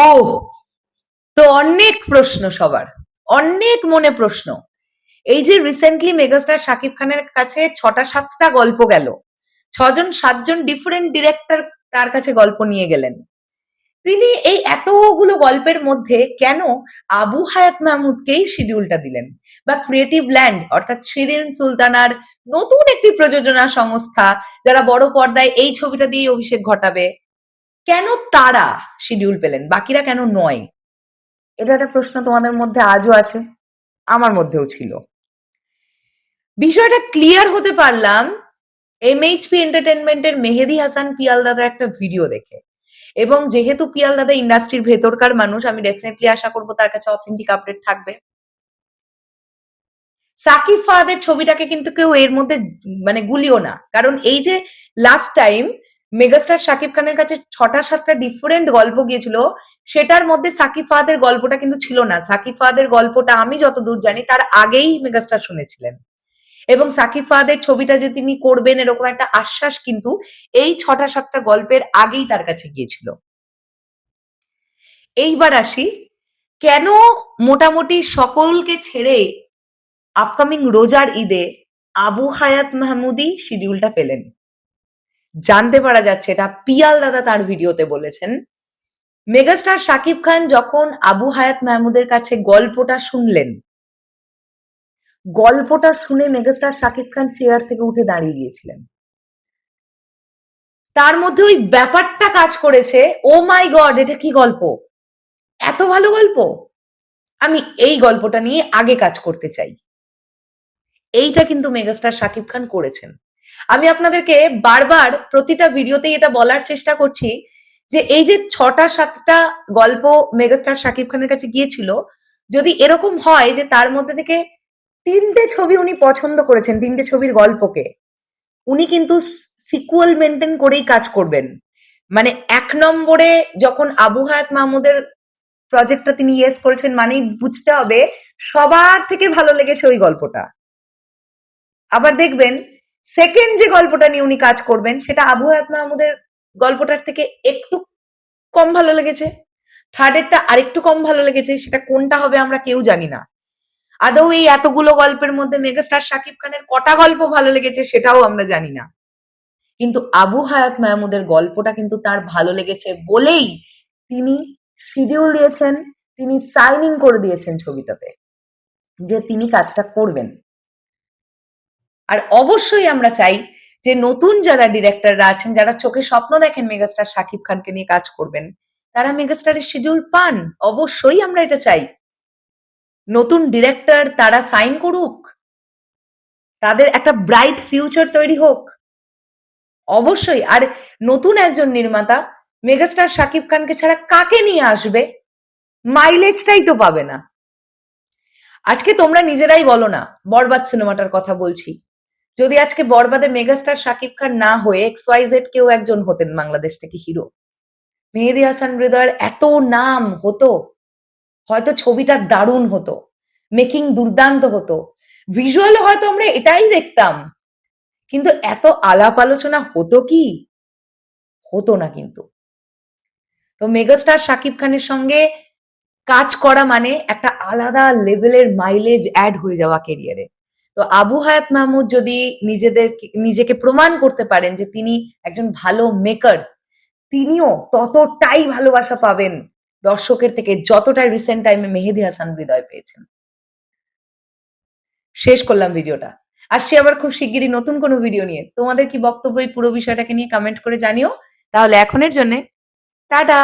ও তো অনেক প্রশ্ন সবার, অনেক মনে প্রশ্ন। এই যে রিসেন্টলি মেগাস্টার শাকিব খানের কাছে ছটা সাতটা গল্প গেল, ছজন, সাতজন ডিফারেন্ট ডিরেক্টর তার কাছে গল্প নিয়ে গেলেন। তিনি এই এতগুলো গল্পের মধ্যে কেন আবু হায়াত মাহমুদকেই শিডিউলটা দিলেন? বা ক্রিয়েটিভ ল্যান্ড অর্থাৎ শিরিন সুলতানার নতুন একটি প্রযোজনা সংস্থা, যারা বড় পর্দায় এই ছবিটা দিয়ে অভিষেক ঘটাবে কেন তারা শিডিউল পেলেন? বাকিরা কেন নয়? এটা একটা প্রশ্ন তোমাদের মধ্যে আজও আছে, আমার মধ্যেও ছিল। বিষয়টা ক্লিয়ার হতে পারলাম এমএইচপি এন্টারটেনমেন্টের মেহেদি হাসান পিয়াল দাদার একটা ভিডিও দেখে। এবং যেহেতু পিয়াল দাদা ইন্ডাস্ট্রির ভেতরকার মানুষ, আমি ডেফিনেটলি আশা করব তার কাছে অথেন্টিক আপডেট থাকবে। সাকিব ফাহাদের ছবিটাকে কিন্তু কেউ এর মধ্যে মানে গুলিও না। কারণ এই যে লাস্ট টাইম মেগাস্টার সাকিব খানের কাছে ছটা, সাতটা ডিফারেন্ট গল্প গিয়েছিল। সেটার মধ্যে সাকিব ফাহাদের গল্পটা কিন্তু ছিল না। সাকিব ফাহাদের গল্পটা আমি যতদূর জানি, তার আগেই মেগাস্টার শুনেছিলেন। এবং সাকিব ফাহাদের ছবিটা যে তিনি করবেন এরকম একটা আশ্বাস কিন্তু এই ছটা, সাতটা গল্পের আগেই তার কাছে গিয়েছিল। এইবার আসি, কেন মোটামুটি সকলকে ছেড়ে আপকামিং রোজার ঈদে আবু হায়াত মাহমুদি শিডিউলটা পেলেন? জানতে পারা যাচ্ছে, এটা পিয়াল দাদা তার ভিডিওতে বলেছেন। মেগাস্টার শাকিব খান যখন আবু হায়াত মাহমুদের কাছে গল্পটা শুনলেন, গল্পটা শুনে মেগাস্টার শাকিব খান চেয়ার থেকে উঠে দাঁড়িয়ে গিয়েছিলেন। তার মধ্যে ওই ব্যাপারটা কাজ করেছে, ও মাই গড, এটা কি গল্প? এত ভালো গল্প? আমি এই গল্পটা নিয়ে আগে কাজ করতে চাই। এইটা কিন্তু মেগাস্টার শাকিব খান করেছেন। আমি আপনাদেরকে বারবার প্রতিটা ভিডিওতেই এটা বলার চেষ্টা করছি যে এই যে ছটা, সাতটা গল্প মেগাস্টার শাকিব খানের কাছে গিয়েছিল, যদি এরকম হয় যে তার মধ্যে থেকে তিনটে ছবি উনি পছন্দ করেছেন, তিনটে ছবির গল্পকে, উনি কিন্তু সিকুয়াল মেনটেন করেই কাজ করবেন। মানে এক নম্বরে যখন আবু হায়াত মাহমুদের প্রজেক্টটা তিনি ইয়েস করেছেন মানেই বুঝতে হবে সবার থেকে ভালো লেগেছে ওই গল্পটা। আবার দেখবেন সেকেন্ড যে গল্পটা নিয়ে উনি কাজ করবেন, সেটা আবু হায়াত মাহমুদের গল্পটার থেকে একটু কম ভালো লেগেছে। থার্ডেরটা আরেকটু কম ভালো লেগেছে, সেটা কোনটা হবে আমরা কেউ জানি না। আদৌ এই এতগুলো গল্পের মধ্যে মেগাস্টার শাকিব খানের কটা গল্প ভালো লেগেছে সেটাও আমরা জানি না। কিন্তু আবু হায়াত মাহমুদের গল্পটা কিন্তু তার ভালো লেগেছে বলেই তিনি শিডিউল দিয়েছেন, তিনি সাইনিং করে দিয়েছেন ছবিটাতে, যে তিনি কাজটা করবেন। আর অবশ্যই আমরা চাই যে নতুন যারা ডিরেক্টররা আছেন, যারা চোখে স্বপ্ন দেখেন মেগাস্টার শাকিব খানকে নিয়ে কাজ করবেন, তারা মেগাস্টারের শিডিউল পান। অবশ্যই আমরা এটা চাই। নতুন ডিরেক্টর তারা সাইন করুক। তাদের একটা ব্রাইট ফিউচার তৈরি হোক। অবশ্যই। আর নতুন একজন নির্মাতা মেগাস্টার শাকিব খানকে ছাড়া কাকে নিয়ে আসবে? মাইলেজটাই তো পাবে না। আজকে তোমরা নিজেরাই বলো না, বরবাদ সিনেমাটার কথা বলছি। যদি আজকে বরবাদে মেগাস্টার শাকিব খান না হয়ে এক্স ওয়াই জেড কেউ একজন হতেন বাংলাদেশ থেকে হিরো। মেহেদি হাসান হৃদয়ের এত নাম হতো, হয়তো ছবিটা দারুণ হতো মেকিং দুর্দান্ত হতো। ভিজুয়াল হয়তো আমরা এটাই দেখতাম, কিন্তু এত আলাপ আলোচনা হতো কি? হতো না কিন্তু। তো মেগাস্টার শাকিব খানের সঙ্গে কাজ করা মানে একটা আলাদা লেভেলের মাইলেজ অ্যাড হয়ে যাওয়া কেরিয়ারে তো আবু হায়াত মাহমুদ যদি নিজেদের নিজেকে প্রমাণ করতে পারেন যে তিনি একজন ভালো মেকার তিনিও ততটাই ভালোবাসা পাবেন দর্শকের থেকে যতটা রিসেন্ট টাইমে মেহেদি হাসান হৃদয় পেয়েছেন। শেষ করলাম ভিডিওটা। আসছি আবার খুব শিগগিরই নতুন কোনো ভিডিও নিয়ে। তোমাদের কি বক্তব্য এই পুরো বিষয়টাকে নিয়ে কমেন্ট করে জানিও। তাহলে এখনের জন্য টাটা!